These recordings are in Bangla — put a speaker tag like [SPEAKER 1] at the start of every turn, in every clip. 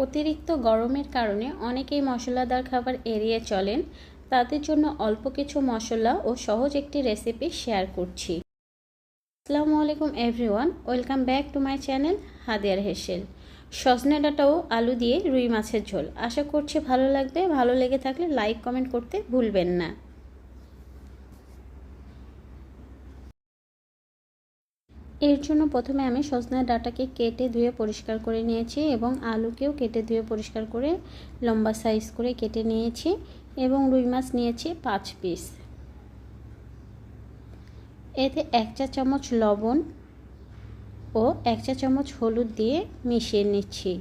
[SPEAKER 1] অতিরিক্ত গরমের কারণে অনেকেই মশলাদার খাবার এড়িয়ে চলেন। তাদের জন্য অল্প কিছু মশলা ও সহজ একটি রেসিপি শেয়ার করছি। আসসালামু আলাইকুম everyone welcome back to my channel হাদিয়ার হেসেল। সজনে ডাঁটা ও আলু দিয়ে রুই মাছের ঝোল। আশা করছি ভালো লাগবে। ভালো লেগে থাকলে লাইক কমেন্ট করতে ভুলবেন না। এর জন্য প্রথমে আমি সজনের ডাটাকে কেটে ধুয়ে পরিষ্কার করে নিয়েছি এবং আলুকেও কেটে ধুয়ে পরিষ্কার করে লম্বা সাইজ করে কেটে নিয়েছি এবং রুই মাছ নিয়েছি পাঁচ পিস। এতে এক চা চামচ লবণ ও এক চা চামচ হলুদ দিয়ে মিশিয়ে নিচ্ছি।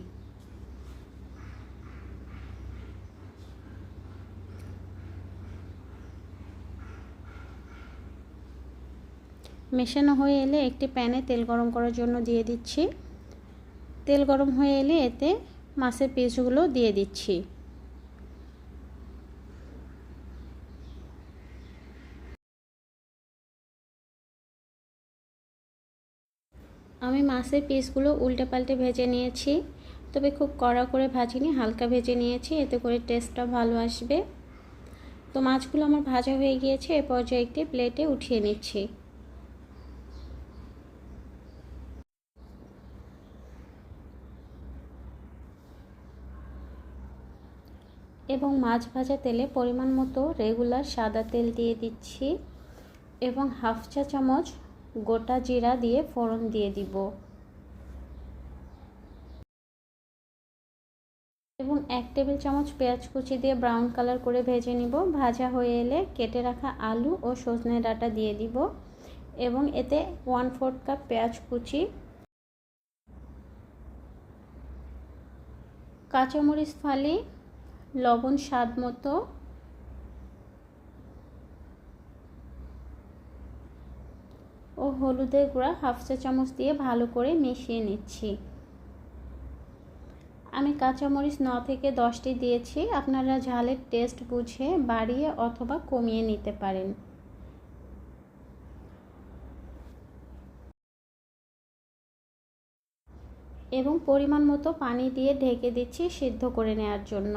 [SPEAKER 1] মেশানো হয়ে এলে একটি প্যানে তেল গরম করার জন্য দিয়ে দিচ্ছি। তেল গরম হয়ে এলে এতে মাছের পিসগুলো দিয়ে দিচ্ছি। আমি মাছের পিসগুলো উল্টে পাল্টে ভেজে নিয়েছি, তবে খুব কড়া করে ভাজিনি, হালকা ভেজে নিয়েছি, এতে করে টেস্টটা ভালো আসবে। তো মাছগুলো আমার ভাজা হয়ে গিয়েছে, এ পর্যায়ে একটি প্লেটে উঠিয়ে নিচ্ছি। এবং মাছ ভাজা তেলে পরিমাণ মতো রেগুলার সাদা তেল দিয়ে দিচ্ছি এবং হাফ চা চামচ গোটা জিরা দিয়ে ফোড়ন দিয়ে দিব। এবং এক টেবিল চামচ পেঁয়াজ কুচি দিয়ে ব্রাউন কালার করে ভেজে নিব। ভাজা হয়ে এলে কেটে রাখা আলু ও সজনে ডাঁটা দিয়ে দিব এবং এতে ওয়ান ফোর্থ কাপ পেঁয়াজ কুচি, কাঁচামরিচ ফালি লবণ স্বাদ মতো। ও হলুদের গুঁড়া হাফ চা চামচ দিয়ে ভালো করে মিশিয়ে নিচ্ছি। আমি কাঁচামরিচ ন থেকে দশটি দিয়েছি। আপনারা ঝালের টেস্ট বুঝে বাড়িয়ে অথবা কমিয়ে নিতে পারেন। এবং পরিমাণ মতো পানি দিয়ে ঢেকে দিচ্ছি সিদ্ধ করে নেওয়ার জন্য।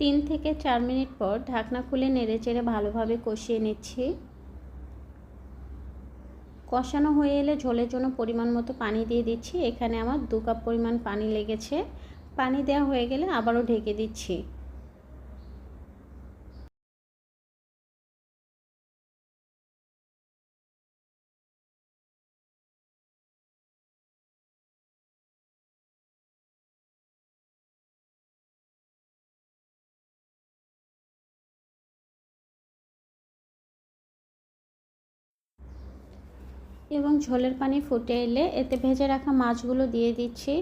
[SPEAKER 1] তিন থেকে চার মিনিট পর ঢাকনা খুলে নেড়ে চেড়ে ভালোভাবে কষিয়ে নিচ্ছি। কষানো হয়ে এলে ঝোলের জন্য পরিমাণ মতো পানি দিয়ে দিচ্ছি। এখানে আমার দু কাপ পরিমাণ পানি লেগেছে। পানি দেওয়া হয়ে গেলে আবারও ঢেকে দিচ্ছি। এবং ঝোলের পানি ফুটে এলে এতে ভেজে রাখা মাছগুলো দিয়ে দিচ্ছি।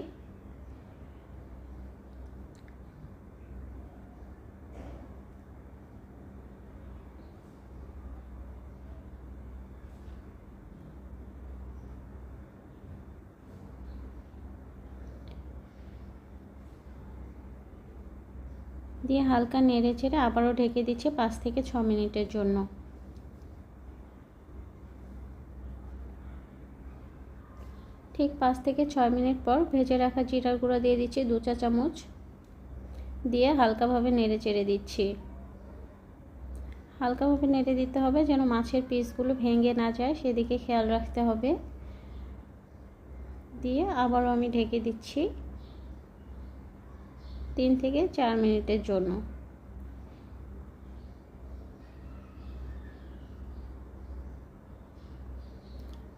[SPEAKER 1] দিয়ে হালকা নেড়ে চেড়ে আবারও ঢেকে দিচ্ছে পাঁচ থেকে ছ মিনিটের জন্য। ঠিক পাঁচ থেকে ছয় মিনিট পর ভেজে রাখা জিরার গুঁড়া দিয়ে দিচ্ছি দু চা চামচ। দিয়ে হালকাভাবে নেড়ে চেড়ে দিচ্ছি। হালকাভাবে নেড়ে দিতে হবে যেন মাছের পিসগুলো ভেঙে না যায়, সেদিকে খেয়াল রাখতে হবে। দিয়ে আবারও আমি ঢেকে দিচ্ছি তিন থেকে চার মিনিটের জন্য।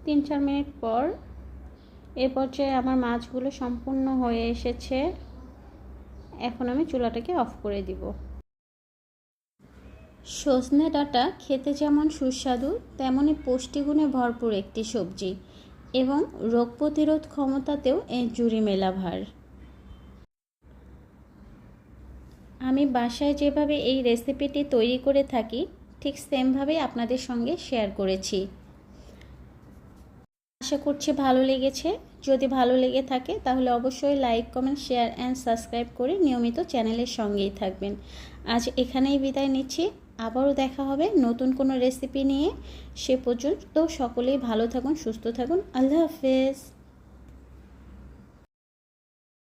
[SPEAKER 1] তিন চার মিনিট পর এ পর্যায়ে আমার মাছগুলো সম্পূর্ণ হয়ে এসেছে। এখন আমি চুলাটাকে অফ করে দিব। সজনে ডাঁটা খেতে যেমন সুস্বাদু তেমনই পুষ্টিগুণে ভরপুর একটি সবজি এবং রোগ প্রতিরোধ ক্ষমতাতেও এর জুড়ি মেলা ভার আমি বাসায় যেভাবে এই রেসিপিটি তৈরি করে থাকি, ঠিক সেমভাবেই আপনাদের সঙ্গে শেয়ার করেছি। আশা করছি ভালো লেগেছে। যদি ভালো লেগে থাকে, তাহলে অবশ্যই like comment share and subscribe করে নিয়মিত চ্যানেলের সঙ্গেই থাকবেন। আজ এখানেই বিদায় নিচ্ছি। আবারও দেখা হবে নতুন কোনো রেসিপি নিয়ে। সে পর্যন্ত সকলেই ভালো থাকুন, সুস্থ থাকুন। আল্লাহ হাফেজ।